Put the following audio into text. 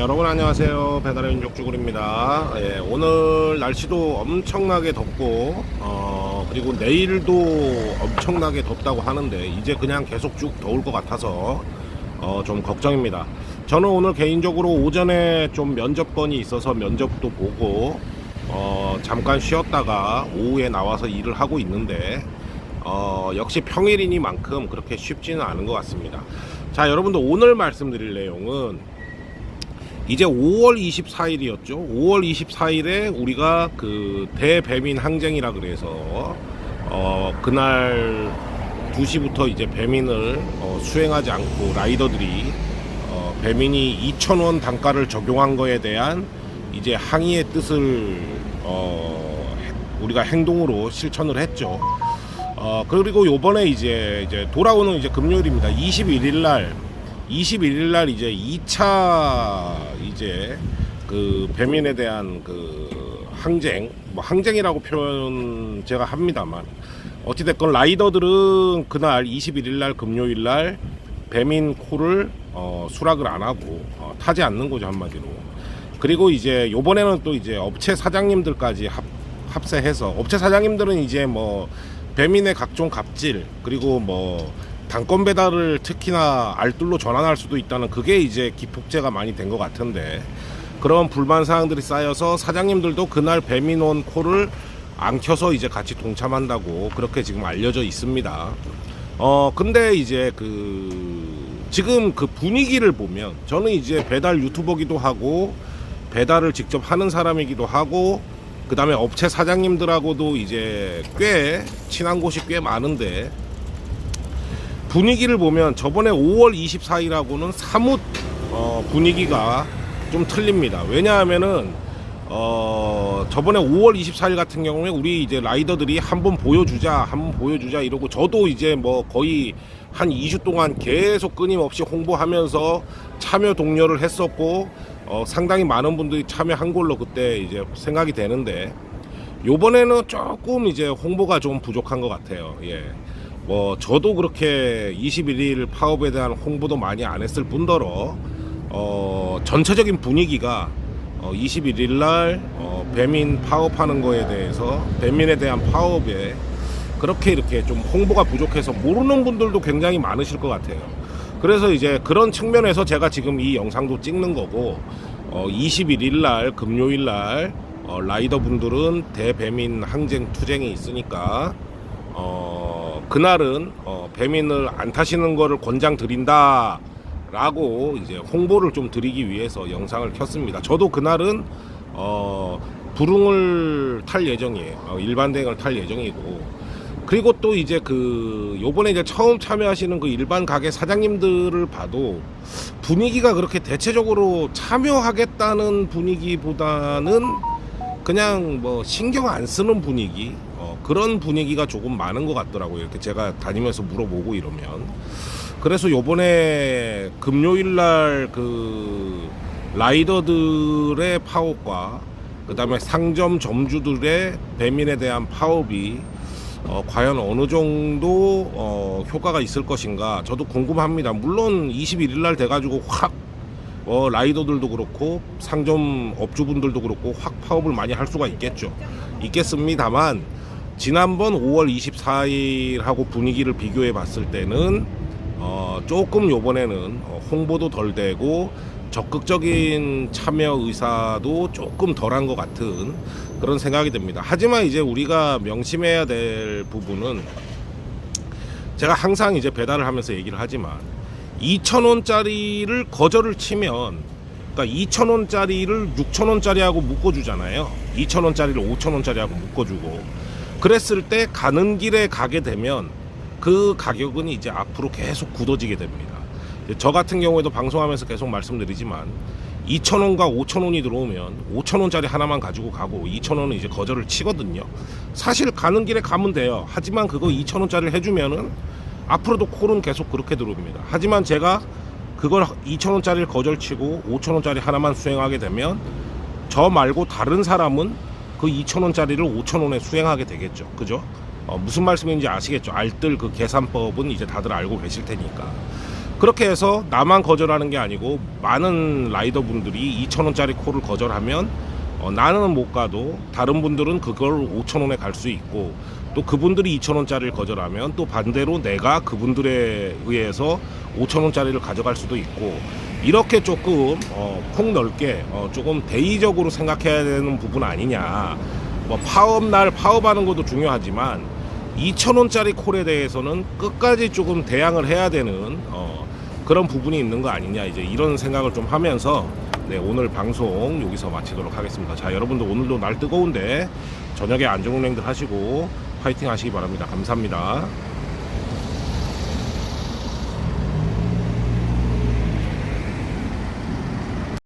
네, 여러분 안녕하세요. 배달의 민족 쭈구리입니다. 예, 오늘 날씨도 엄청나게 덥고 어, 그리고 내일도 엄청나게 덥다고 하는데 이제 그냥 계속 쭉 더울 것 같아서 어, 좀 걱정입니다. 저는 오늘 개인적으로 오전에 좀 면접건이 있어서 면접도 보고 어, 잠깐 쉬었다가 오후에 나와서 일을 하고 있는데 어, 역시 평일이니만큼 그렇게 쉽지는 않은 것 같습니다. 자, 여러분들 오늘 말씀드릴 내용은 이제 5월 24일이었죠. 5월 24일에 우리가 그 대배민 항쟁이라 그래서 어 그날 2시부터 이제 배민을 어 수행하지 않고 라이더들이 어 배민이 2,000원 단가를 적용한 거에 대한 이제 항의의 뜻을 어 우리가 행동으로 실천을 했죠. 어 그리고 요번에 이제 이제 돌아오는 이제 금요일입니다. 21일 날 21일 날 이제 2차 이제 그 배민에 대한 그 항쟁 뭐 항쟁이라고 표현 제가 합니다만 어찌 됐건 라이더들은 그날 21일 날 금요일 날 배민 코를 어, 수락을 안 하고 어, 타지 않는 거죠 한마디로. 그리고 이제 요번에는 또 이제 업체 사장님들까지 합, 합세해서 업체 사장님들은 이제 뭐 배민의 각종 갑질 그리고 뭐 단건 배달을 특히나 알뜰로 전환할 수도 있다는 그게 이제 기폭제가 많이 된 것 같은데 그런 불만 사항들이 쌓여서 사장님들도 그날 배민원 콜을 안 켜서 이제 같이 동참한다고 그렇게 지금 알려져 있습니다. 어 근데 이제 그 지금 그 분위기를 보면 저는 이제 배달 유튜버기도 하고 배달을 직접 하는 사람이기도 하고 그 다음에 업체 사장님들하고도 이제 꽤 친한 곳이 꽤 많은데 분위기를 보면 저번에 5월 24일하고는 사뭇 어, 분위기가 좀 틀립니다. 왜냐하면은 어, 저번에 5월 24일 같은 경우에 우리 이제 라이더들이 한번 보여주자, 한번 보여주자 이러고 저도 이제 뭐 거의 한 2주 동안 계속 끊임없이 홍보하면서 참여 독려를 했었고 어, 상당히 많은 분들이 참여한 걸로 그때 이제 생각이 되는데 요번에는 조금 이제 홍보가 좀 부족한 것 같아요. 예. 뭐 저도 그렇게 21일 파업에 대한 홍보도 많이 안 했을 뿐더러 어 전체적인 분위기가 어 21일 날 어, 배민 파업하는 거에 대해서 배민에 대한 파업에 그렇게 이렇게 좀 홍보가 부족해서 모르는 분들도 굉장히 많으실 것 같아요. 그래서 이제 그런 측면에서 제가 지금 이 영상도 찍는 거고 어 21일 날 금요일 날 어, 라이더 분들은 대배민 항쟁 투쟁이 있으니까 어, 그날은 어, 배민을 안 타시는 거를 권장 드린다. 라고 이제 홍보를 좀 드리기 위해서 영상을 켰습니다. 저도 그날은 어, 부릉을 탈 예정이에요. 어, 일반 대행을 탈 예정이고. 그리고 또 이제 그 요번에 이제 처음 참여하시는 그 일반 가게 사장님들을 봐도 분위기가 그렇게 대체적으로 참여하겠다는 분위기보다는 그냥 뭐 신경 안 쓰는 분위기 어, 그런 분위기가 조금 많은 것 같더라고요. 이렇게 제가 다니면서 물어보고 이러면 그래서 요번에 금요일 날 그 라이더들의 파업과 그다음에 상점 점주들의 배민에 대한 파업이 어, 과연 어느 정도 어, 효과가 있을 것인가 저도 궁금합니다. 물론 21일 날 돼가지고 확 어, 라이더들도 그렇고 상점 업주분들도 그렇고 확 파업을 많이 할 수가 있겠죠. 있겠습니다만 지난번 5월 24일하고 분위기를 비교해 봤을 때는 어, 조금 요번에는 어, 홍보도 덜 되고 적극적인 참여 의사도 조금 덜한 것 같은 그런 생각이 듭니다. 하지만 이제 우리가 명심해야 될 부분은 제가 항상 이제 배달을 하면서 얘기를 하지만 2,000원짜리를 거절을 치면 그러니까 2,000원짜리를 6,000원짜리하고 묶어주잖아요. 2,000원짜리를 5,000원짜리하고 묶어주고 그랬을 때 가는 길에 가게 되면 그 가격은 이제 앞으로 계속 굳어지게 됩니다. 저 같은 경우에도 방송하면서 계속 말씀드리지만 2,000원과 5,000원이 들어오면 5,000원짜리 하나만 가지고 가고 2,000원은 이제 거절을 치거든요. 사실 가는 길에 가면 돼요. 하지만 그거 2,000원짜리를 해주면은 앞으로도 콜은 계속 그렇게 들어옵니다. 하지만 제가 그걸 2,000원짜리를 거절치고 5,000원짜리 하나만 수행하게 되면 저 말고 다른 사람은 그 2,000원짜리를 5,000원에 수행하게 되겠죠. 그죠? 어, 무슨 말씀인지 아시겠죠? 알뜰 그 계산법은 이제 다들 알고 계실 테니까. 그렇게 해서 나만 거절하는 게 아니고 많은 라이더 분들이 2,000원짜리 콜을 거절하면 어, 나는 못 가도 다른 분들은 그걸 5,000원에 갈 수 있고 또 그분들이 2,000원짜리를 거절하면 또 반대로 내가 그분들에 의해서 5,000원짜리를 가져갈 수도 있고 이렇게 조금 어, 폭넓게 어, 조금 대의적으로 생각해야 되는 부분 아니냐 뭐 파업 날 파업하는 것도 중요하지만 2,000원짜리 콜에 대해서는 끝까지 조금 대항을 해야 되는 어, 그런 부분이 있는 거 아니냐 이제 이런 생각을 좀 하면서 네, 오늘 방송 여기서 마치도록 하겠습니다. 자, 여러분들 오늘도 날 뜨거운데 저녁에 안전운행들 하시고 파이팅 하시기 바랍니다. 감사합니다.